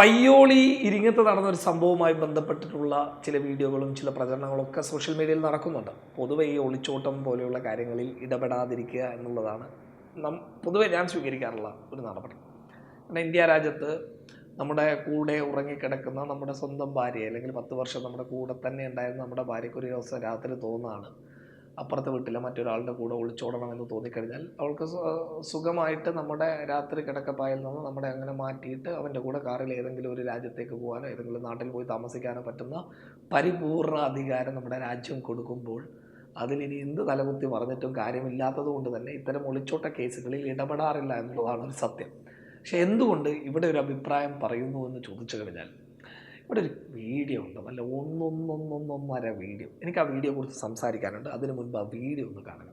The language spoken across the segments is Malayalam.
പയ്യോളി ഇരിങ്ങത്ത് നടന്ന ഒരു സംഭവവുമായി ബന്ധപ്പെട്ടിട്ടുള്ള ചില വീഡിയോകളും ചില പ്രചരണങ്ങളും ഒക്കെ സോഷ്യൽ മീഡിയയിൽ നടക്കുന്നുണ്ട്. പൊതുവെ ഈ ഒളിച്ചോട്ടം പോലെയുള്ള കാര്യങ്ങളിൽ ഇടപെടാതിരിക്കുക എന്നുള്ളതാണ് നം പൊതുവെ ഞാൻ സ്വീകരിക്കാറുള്ള ഒരു നടപടി. കാരണം ഇന്ത്യ രാജ്യത്ത് നമ്മുടെ കൂടെ ഉറങ്ങിക്കിടക്കുന്ന നമ്മുടെ സ്വന്തം ഭാര്യ അല്ലെങ്കിൽ പത്ത് വർഷം നമ്മുടെ കൂടെ തന്നെ ഉണ്ടായിരുന്ന നമ്മുടെ ഭാര്യയ്ക്ക് ഒരു ദിവസം രാത്രി തോന്നുകയാണ് അപ്പുറത്തെ വീട്ടിലെ മറ്റൊരാളുടെ കൂടെ ഒളിച്ചോടണമെന്ന് തോന്നിക്കഴിഞ്ഞാൽ അവൾക്ക് സുഖമായിട്ട് നമ്മുടെ രാത്രി കിടക്കപ്പായിൽ നിന്ന് നമ്മുടെ അങ്ങനെ മാറ്റിയിട്ട് അവന്റെ കൂടെ കാറിൽ ഏതെങ്കിലും ഒരു രാജ്യത്തേക്ക് പോകാനോ ഏതെങ്കിലും നാട്ടിൽ പോയി താമസിക്കാനോ പറ്റുന്ന പരിപൂർണ അധികാരം നമ്മുടെ രാജ്യം കൊടുക്കുമ്പോൾ അതിലിനി എന്ത് തലകുത്തി പറഞ്ഞിട്ടും കാര്യമില്ലാത്തത് കൊണ്ട് തന്നെ ഇത്തരം ഒളിച്ചോട്ട കേസുകളിൽ ഇടപെടാറില്ല എന്നുള്ളതാണ് ഒരു സത്യം. പക്ഷെ എന്തുകൊണ്ട് ഇവിടെ ഒരു അഭിപ്രായം പറയുന്നു എന്ന് ചോദിച്ചു കഴിഞ്ഞാൽ ഇവിടെ ഒരു വീഡിയോ ഉണ്ട്. നല്ല ഒന്നൊന്നൊന്നൊന്നര വീഡിയോ എനിക്ക് ആ വീഡിയോ കുറിച്ച് സംസാരിക്കാനുണ്ട്. അതിനു മുൻപ് ആ വീഡിയോ ഒന്ന് കാണണം.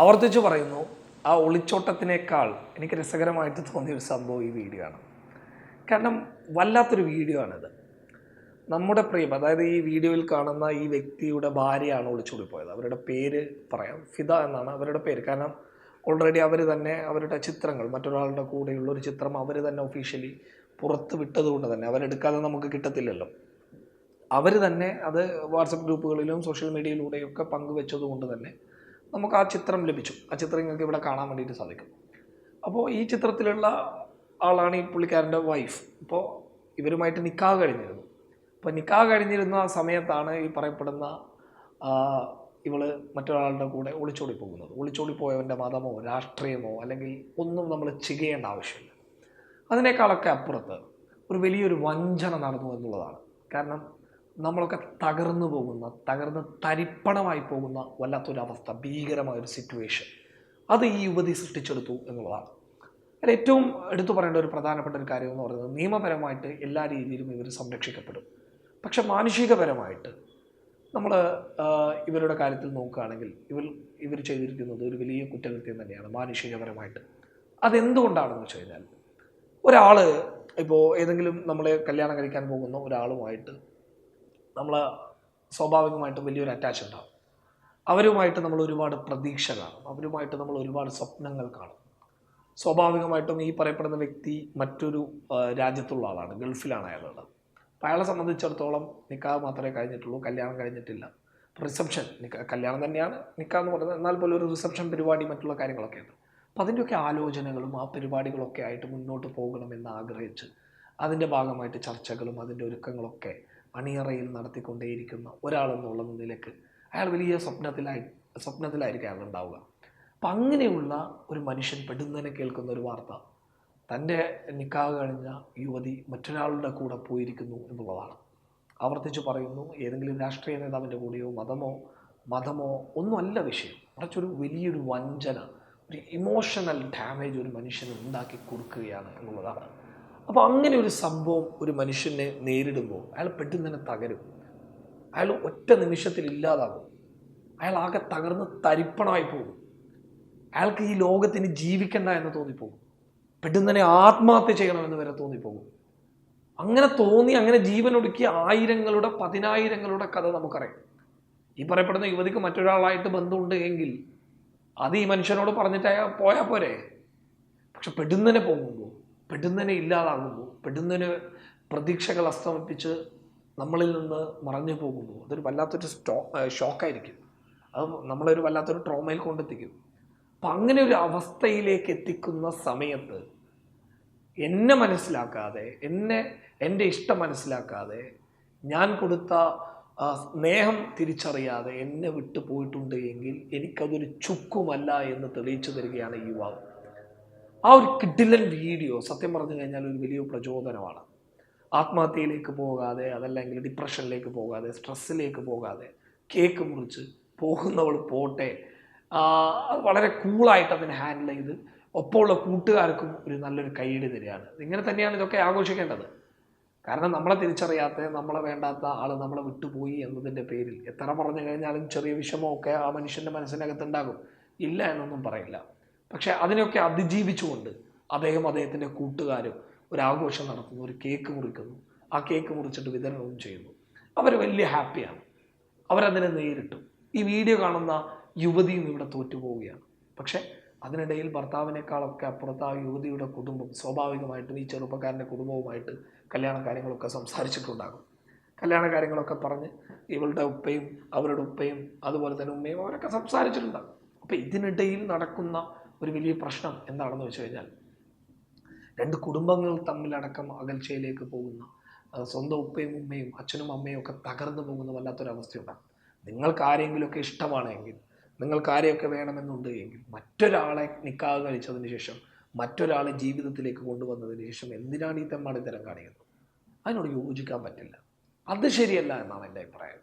ആവർത്തിച്ച് പറയുന്നു ആ ഒളിച്ചോട്ടത്തിനേക്കാൾ എനിക്ക് രസകരമായിട്ട് തോന്നിയ ഒരു സംഭവം ഈ വീഡിയോ ആണ്. കാരണം വല്ലാത്തൊരു വീഡിയോ ആണിത്. നമ്മുടെ പ്രിയം അതായത് ഈ വീഡിയോയിൽ കാണുന്ന ഈ വ്യക്തിയുടെ ഭാര്യയാണ് ഒളിച്ചോടി പോയത് അവരുടെ പേര് പറയാം ഫിദ എന്നാണ് അവരുടെ പേര്. കാരണം ഓൾറെഡി അവർ തന്നെ അവരുടെ ചിത്രങ്ങൾ മറ്റൊരാളുടെ കൂടെയുള്ള ഒരു ചിത്രം അവർ തന്നെ ഒഫീഷ്യലി പുറത്ത് വിട്ടതുകൊണ്ട് തന്നെ അവരെടുക്കാതെ നമുക്ക് കിട്ടത്തില്ലല്ലോ. അവർ തന്നെ അത് വാട്സപ്പ് ഗ്രൂപ്പുകളിലും സോഷ്യൽ മീഡിയയിലൂടെയൊക്കെ പങ്കുവെച്ചത് കൊണ്ട് തന്നെ നമുക്ക് ആ ചിത്രം ലഭിച്ചു. ആ ചിത്രം നിങ്ങൾക്ക് ഇവിടെ കാണാൻ വേണ്ടിയിട്ട് സാധിക്കും. അപ്പോൾ ഈ ചിത്രത്തിലുള്ള ആളാണ് ഈ പുള്ളിക്കാരന്റെ വൈഫ് അപ്പോൾ ഇവരുമായിട്ട് നിക്കാഹ് കഴിഞ്ഞിരുന്നു. അപ്പോൾ നിക്കാഹ് കഴിഞ്ഞിരുന്ന ആ സമയത്താണ് ഈ പറയപ്പെടുന്ന ഇവൾ മറ്റൊരാളുടെ കൂടെ ഒളിച്ചോടി പോകുന്നത്. ഒളിച്ചോടി പോയവന്റെ മതമോ രാഷ്ട്രീയമോ അല്ലെങ്കിൽ ഒന്നും നമ്മൾ ചെയ്യേണ്ട ആവശ്യമില്ല. അതിനേക്കാളൊക്കെ അപ്പുറത്ത് ഒരു വലിയൊരു വഞ്ചന നടന്നു എന്നുള്ളതാണ്. കാരണം നമ്മളൊക്കെ തകർന്നു പോകുന്ന തകർന്ന് തരിപ്പണമായി പോകുന്ന വല്ലാത്തൊരവസ്ഥ ഭീകരമായൊരു സിറ്റുവേഷൻ അത് ഈ യുവതി സൃഷ്ടിച്ചെടുത്തു എന്നുള്ളതാണ്. അതിൽ ഏറ്റവും എടുത്തു പറയേണ്ട ഒരു പ്രധാനപ്പെട്ട ഒരു കാര്യം എന്ന് പറയുന്നത് നിയമപരമായിട്ട് എല്ലാ രീതിയിലും ഇവർ സംരക്ഷിക്കപ്പെടും. പക്ഷെ മാനുഷികപരമായിട്ട് നമ്മൾ ഇവരുടെ കാര്യത്തിൽ നോക്കുകയാണെങ്കിൽ ഇവർ ഇവർ ചെയ്തിരിക്കുന്നത് ഒരു വലിയ കുറ്റകൃത്യം തന്നെയാണ് മാനുഷികപരമായിട്ട്. അതെന്തുകൊണ്ടാണെന്ന് വെച്ച് കഴിഞ്ഞാൽ ഒരാൾ ഇപ്പോൾ ഏതെങ്കിലും നമ്മളെ കല്യാണം കഴിക്കാൻ പോകുന്ന ഒരാളുമായിട്ട് നമ്മൾ സ്വാഭാവികമായിട്ടും വലിയൊരു അറ്റാച്ച് ഉണ്ടാവും. അവരുമായിട്ട് നമ്മൾ ഒരുപാട് പ്രതീക്ഷ കാണും. അവരുമായിട്ട് നമ്മൾ ഒരുപാട് സ്വപ്നങ്ങൾ കാണും. സ്വാഭാവികമായിട്ടും ഈ പറയപ്പെടുന്ന വ്യക്തി മറ്റൊരു രാജ്യത്തുള്ള ആളാണ്. ഗൾഫിലാണ് അയാളുള്ളത്. അപ്പോൾ അയാളെ സംബന്ധിച്ചിടത്തോളം നിക്കാഹ് മാത്രമേ കഴിഞ്ഞിട്ടുള്ളൂ കല്യാണം കഴിഞ്ഞിട്ടില്ല. റിസപ്ഷൻ കല്യാണം തന്നെയാണ് നിക്കാഹ് എന്ന് പറയുന്നത്. എന്നാൽ പോലും ഒരു റിസപ്ഷൻ പരിപാടി മറ്റുള്ള കാര്യങ്ങളൊക്കെ ഉണ്ട്. അപ്പോൾ അതിന്റെയൊക്കെ ആലോചനകളും ആ പരിപാടികളൊക്കെ ആയിട്ട് മുന്നോട്ട് പോകണമെന്ന് ആഗ്രഹിച്ച് അതിന്റെ ഭാഗമായിട്ട് ചർച്ചകളും അതിന്റെ ഒരുക്കങ്ങളൊക്കെ അണിയറയിൽ നടത്തിക്കൊണ്ടേയിരിക്കുന്ന ഒരാളെന്നുള്ള നിലയ്ക്ക് അയാൾ വലിയ സ്വപ്നത്തിലായി സ്വപ്നത്തിലായിരിക്കും അയാൾ ഉണ്ടാവുക. അപ്പം അങ്ങനെയുള്ള ഒരു മനുഷ്യൻ പെടുന്നതിനെ കേൾക്കുന്ന ഒരു വാർത്ത തന്റെ നിക്കാഹ് കഴിഞ്ഞ യുവതി മറ്റൊരാളുടെ കൂടെ പോയിരിക്കുന്നു എന്നുള്ളതാണ്. ആവർത്തിച്ച് പറയുന്നു ഏതെങ്കിലും രാഷ്ട്രീയ നേതാവിന്റെ കൂടെയോ മതമോ മതമോ ഒന്നുമല്ല വിഷയം. മറിച്ചൊരു വലിയൊരു വഞ്ചന ഒരു ഇമോഷണൽ ഡാമേജ് ഒരു മനുഷ്യന് ഉണ്ടാക്കി കൊടുക്കുകയാണ് എന്നുള്ളതാണ്. അപ്പോൾ അങ്ങനെ ഒരു സംഭവം ഒരു മനുഷ്യനെ നേരിടുമ്പോൾ അയാൾ പെട്ടെന്ന് തന്നെ തകരും. അയാൾ ഒറ്റ നിമിഷത്തിൽ ഇല്ലാതാകും. അയാൾ ആകെ തകർന്ന് തരിപ്പണമായി പോകും. അയാൾക്ക് ഈ ലോകത്തിന് ജീവിക്കണ്ട എന്ന് തോന്നിപ്പോകും. പെട്ടെന്ന് തന്നെ ആത്മഹത്യ ചെയ്യണമെന്ന് വരെ തോന്നിപ്പോകും. അങ്ങനെ തോന്നി അങ്ങനെ ജീവൻ ഒടുക്കിയ ആയിരങ്ങളുടെ പതിനായിരങ്ങളുടെ കഥ നമുക്കറിയാം. ഈ പറയപ്പെടുന്ന യുവതിക്ക് മറ്റൊരാളായിട്ട് ബന്ധമുണ്ട് എങ്കിൽ അത് ഈ മനുഷ്യനോട് പറഞ്ഞിട്ട് പോയാൽ പോരെ? പക്ഷെ പെടുന്നനെ പോകുമ്പോൾ പെടുന്നനെ ഇല്ലാതാകുമ്പോൾ പെടുന്നനെ പ്രതീക്ഷകൾ അസ്തമിപ്പിച്ച് നമ്മളിൽ നിന്ന് മറഞ്ഞു പോകുമ്പോൾ അതൊരു വല്ലാത്തൊരു സ്റ്റോ ഷോക്കായിരിക്കും. അത് നമ്മളൊരു വല്ലാത്തൊരു ട്രോമയിൽ കൊണ്ടെത്തിക്കും. അപ്പം അങ്ങനെ ഒരു അവസ്ഥയിലേക്ക് എത്തിക്കുന്ന സമയത്ത് എന്നെ മനസ്സിലാക്കാതെ എന്നെ എന്റെ ഇഷ്ടം മനസ്സിലാക്കാതെ ഞാൻ കൊടുത്ത സ്നേഹം തിരിച്ചറിയാതെ എന്നെ വിട്ടു പോയിട്ടുണ്ട് എങ്കിൽ എനിക്കതൊരു ചുക്കുമല്ല എന്ന് തെളിയിച്ചു തരികയാണ് യുവാവ്. ആ ഒരു കിഡിലൻ വീഡിയോ സത്യം പറഞ്ഞു കഴിഞ്ഞാൽ ഒരു വലിയ പ്രചോദനമാണ്. ആത്മഹത്യയിലേക്ക് പോകാതെ അതല്ലെങ്കിൽ ഡിപ്രഷനിലേക്ക് പോകാതെ സ്ട്രെസ്സിലേക്ക് പോകാതെ കേക്ക് മുറിച്ച് പോകുന്നവൾ പോട്ടെ. വളരെ കൂളായിട്ട് അതിനെ ഹാൻഡിൽ ചെയ്ത് ഒപ്പമുള്ള കൂട്ടുകാർക്കും ഒരു നല്ലൊരു കൈയ്യടി തരികയാണ്. ഇങ്ങനെ തന്നെയാണ് ഇതൊക്കെ ആഘോഷിക്കേണ്ടത്. കാരണം നമ്മളെ തിരിച്ചറിയാത്ത നമ്മളെ വേണ്ടാത്ത ആൾ നമ്മളെ വിട്ടുപോയി എന്നതിന്റെ പേരിൽ എത്ര പറഞ്ഞു കഴിഞ്ഞാലും ചെറിയ വിഷമമൊക്കെ ആ മനുഷ്യന്റെ മനസ്സിനകത്ത് ഉണ്ടാകും. ഇല്ല എന്നൊന്നും പറയില്ല. പക്ഷേ അതിനെയൊക്കെ അതിജീവിച്ചുകൊണ്ട് അദ്ദേഹം അദ്ദേഹത്തിന്റെ കൂട്ടുകാരും ഒരു ആഘോഷം നടത്തുന്നു ഒരു കേക്ക് മുറിക്കുന്നു. ആ കേക്ക് മുറിച്ചിട്ട് വിതരണവും ചെയ്യുന്നു. അവർ വലിയ ഹാപ്പിയാണ്. അവരതിനെ നേരിട്ടു. ഈ വീഡിയോ കാണുന്ന യുവതിയും ഇവിടെ തോറ്റുപോവുകയാണ്. പക്ഷേ അതിനിടയിൽ ഭർത്താവിനേക്കാളൊക്കെ അപ്പുറത്ത് ആ യുവതിയുടെ കുടുംബം സ്വാഭാവികമായിട്ടും ഈ ചെറുപ്പക്കാരന്റെ കുടുംബവുമായിട്ട് കല്യാണ കാര്യങ്ങളൊക്കെ സംസാരിച്ചിട്ടുണ്ടാകും. കല്യാണ കാര്യങ്ങളൊക്കെ പറഞ്ഞ് ഇവളുടെ ഉപ്പയും അവരുടെ ഉപ്പയും അതുപോലെ തന്നെ ഉമ്മയും അവരൊക്കെ സംസാരിച്ചിട്ടുണ്ടാകും. അപ്പോൾ ഇതിനിടയിൽ നടക്കുന്ന ഒരു വലിയ പ്രശ്നം എന്താണെന്ന് വെച്ച് കഴിഞ്ഞാൽ രണ്ട് കുടുംബങ്ങൾ തമ്മിലടക്കം അകൽച്ചയിലേക്ക് പോകുന്ന സ്വന്തം ഉപ്പയും ഉമ്മയും അച്ഛനും അമ്മയും ഒക്കെ തകർന്നു പോകുന്ന വല്ലാത്തൊരവസ്ഥയുണ്ടാകും. നിങ്ങൾക്ക് ആരെങ്കിലുമൊക്കെ ഇഷ്ടമാണെങ്കിൽ നിങ്ങൾക്ക് ആരെയൊക്കെ വേണമെന്നുണ്ട് എങ്കിൽ മറ്റൊരാളെ നിക്കാഹ് കഴിച്ചതിന് ശേഷം മറ്റൊരാളെ ജീവിതത്തിലേക്ക് കൊണ്ടുവന്നതിന് ശേഷം എന്തിനാണ് ഈ തെമ്മാടിത്തരം കാണിക്കുന്നത്? അതിനോട് യോജിക്കാൻ പറ്റില്ല. അത് ശരിയല്ല എന്നാണ് എന്റെ അഭിപ്രായം.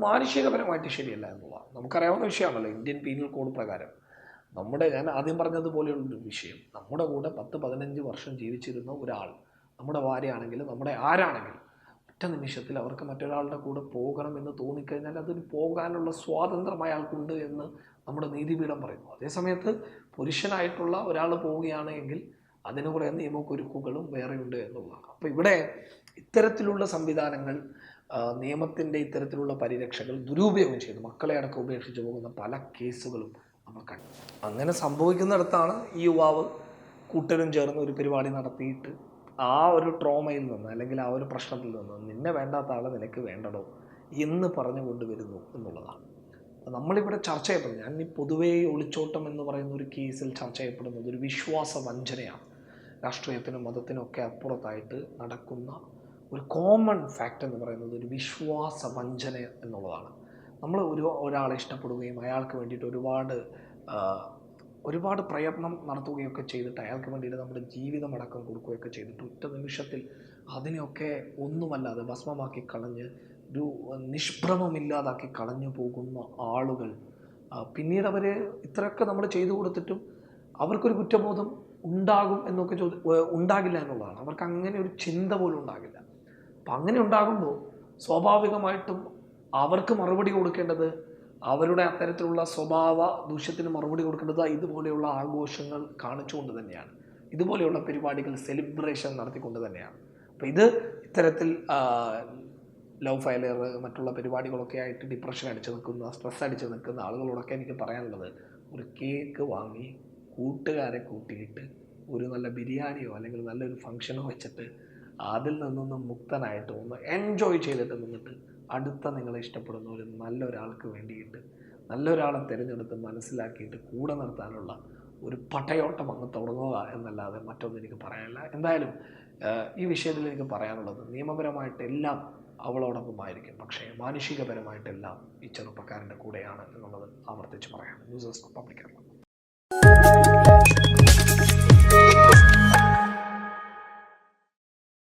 മാനുഷികപരമായിട്ട് ശരിയല്ല എന്നുള്ളതാണ്. നമുക്കറിയാവുന്ന വിഷയമാണല്ലോ ഇന്ത്യൻ പീനൽ കോഡ് പ്രകാരം. നമ്മുടെ ഞാൻ ആദ്യം പറഞ്ഞതുപോലെയുള്ളൊരു വിഷയം. നമ്മുടെ കൂടെ പത്ത് പതിനഞ്ച് വർഷം ജീവിച്ചിരുന്ന ഒരാൾ നമ്മുടെ ഭാര്യയാണെങ്കിലും നമ്മുടെ ആരാണെങ്കിലും ഒറ്റ നിമിഷത്തിൽ അവർക്ക് മറ്റൊരാളുടെ കൂടെ പോകണം എന്ന് തോന്നിക്കഴിഞ്ഞാൽ അതിന് പോകാനുള്ള സ്വാതന്ത്ര്യം അയാൾക്കുണ്ട് എന്ന് നമ്മുടെ നീതിപീഠം പറയുന്നു. അതേസമയത്ത് പുരുഷനായിട്ടുള്ള ഒരാൾ പോവുകയാണ് എങ്കിൽ അതിന് കുറേ നിയമക്കുരുക്കുകളും വേറെയുണ്ട് എന്നുള്ളതാണ്. അപ്പോൾ ഇവിടെ ഇത്തരത്തിലുള്ള സംവിധാനങ്ങൾ നിയമത്തിന്റെ ഇത്തരത്തിലുള്ള പരിരക്ഷകൾ ദുരുപയോഗം ചെയ്യുന്നു. മക്കളെ അടക്കം ഉപേക്ഷിച്ച് പോകുന്ന പല കേസുകളും അങ്ങനെ സംഭവിക്കുന്നിടത്താണ് ഈ യുവാവ് കൂട്ടരും ചേർന്ന് ഒരു പരിപാടി നടത്തിയിട്ട് ആ ഒരു ട്രോമയിൽ നിന്ന് അല്ലെങ്കിൽ ആ ഒരു പ്രശ്നത്തിൽ നിന്ന് നിന്നെ വേണ്ടാത്ത ആളെ നിനക്ക് വേണ്ടടോ എന്ന് പറഞ്ഞു കൊണ്ടുവരുന്നു എന്നുള്ളതാണ്. നമ്മളിവിടെ ചർച്ച ചെയ്യപ്പെടുന്നത് ഞാൻ ഈ പൊതുവേ ഒളിച്ചോട്ടം എന്ന് പറയുന്ന ഒരു കേസിൽ ചർച്ച ചെയ്യപ്പെടുന്നത് ഒരു വിശ്വാസ വഞ്ചനയാണ് രാഷ്ട്രീയത്തിനും മതത്തിനും ഒക്കെ അപ്പുറത്തായിട്ട് നടക്കുന്ന ഒരു കോമൺ ഫാക്റ്റ് എന്ന് പറയുന്നത് ഒരു വിശ്വാസ വഞ്ചന എന്നുള്ളതാണ്. നമ്മൾ ഒരു ഒരാളെ ഇഷ്ടപ്പെടുകയും അയാൾക്ക് വേണ്ടിയിട്ട് ഒരുപാട് ഒരുപാട് പ്രയത്നം നടത്തുകയൊക്കെ ചെയ്തിട്ട് അയാൾക്ക് വേണ്ടിയിട്ട് നമ്മുടെ ജീവിതം അടക്കം കൊടുക്കുകയൊക്കെ ചെയ്തിട്ട് ഒറ്റ നിമിഷത്തിൽ അതിനെയൊക്കെ ഒന്നുമല്ലാതെ ഭസ്മമാക്കി കളഞ്ഞ് ഒരു നിഷ്പ്രമില്ലാതാക്കി കളഞ്ഞു പോകുന്ന ആളുകൾ പിന്നീട് അവർ ഇത്രയൊക്കെ നമ്മൾ ചെയ്തു കൊടുത്തിട്ടും അവർക്കൊരു കുറ്റബോധം ഉണ്ടാകും എന്നൊക്കെ ചോദി ഉണ്ടാകില്ല എന്നുള്ളതാണ്. അവർക്ക് അങ്ങനെ ഒരു ചിന്ത പോലും ഉണ്ടാകില്ല. അപ്പം അങ്ങനെ ഉണ്ടാകുമ്പോൾ സ്വാഭാവികമായിട്ടും അവർക്ക് മറുപടി കൊടുക്കേണ്ടത്? അവരുടെ അത്തരത്തിലുള്ള സ്വഭാവ ദൂഷ്യത്തിന് മറുപടി കൊടുക്കേണ്ടത് ഇതുപോലെയുള്ള ആഘോഷങ്ങൾ കാണിച്ചുകൊണ്ട് തന്നെയാണ്. ഇതുപോലെയുള്ള പരിപാടികൾ സെലിബ്രേഷൻ നടത്തിക്കൊണ്ട് തന്നെയാണ്. അപ്പോൾ ഇത് ഇത്തരത്തിൽ ലവ് ഫയലർ മറ്റുള്ള പരിപാടികളൊക്കെ ആയിട്ട് ഡിപ്രഷൻ അടിച്ച് നിൽക്കുന്ന സ്ട്രെസ് അടിച്ച് നിൽക്കുന്ന ആളുകളോടൊക്കെ എനിക്ക് പറയാനുള്ളത് ഒരു കേക്ക് വാങ്ങി കൂട്ടുകാരെ കൂട്ടിയിട്ട് ഒരു നല്ല ബിരിയാണിയോ അല്ലെങ്കിൽ നല്ലൊരു ഫംഗ്ഷനോ വെച്ചിട്ട് അതിൽ നിന്നൊന്ന് മുക്തനായിട്ട് ഒന്ന് എൻജോയ് ചെയ്തിട്ട് നിന്നിട്ട് അടുത്ത നിങ്ങളെ ഇഷ്ടപ്പെടുന്ന ഒരു നല്ലൊരാൾക്ക് വേണ്ടിയിട്ട് നല്ലൊരാളെ തിരഞ്ഞെടുത്ത് മനസ്സിലാക്കിയിട്ട് കൂടെ നിർത്താനുള്ള ഒരു പടയോട്ടം അങ്ങ് തുടങ്ങുക എന്നല്ലാതെ മറ്റൊന്നും എനിക്ക് പറയാനില്ല. എന്തായാലും ഈ വിഷയത്തിൽ എനിക്ക് പറയാനുള്ളത് നിയമപരമായിട്ടെല്ലാം അവളോടൊപ്പമായിരിക്കും പക്ഷേ മാനുഷികപരമായിട്ടെല്ലാം ഈ ചെറുപ്പക്കാരന്റെ കൂടെയാണ് എന്നുള്ളത് ആവർത്തിച്ച് പറയാം. News desk public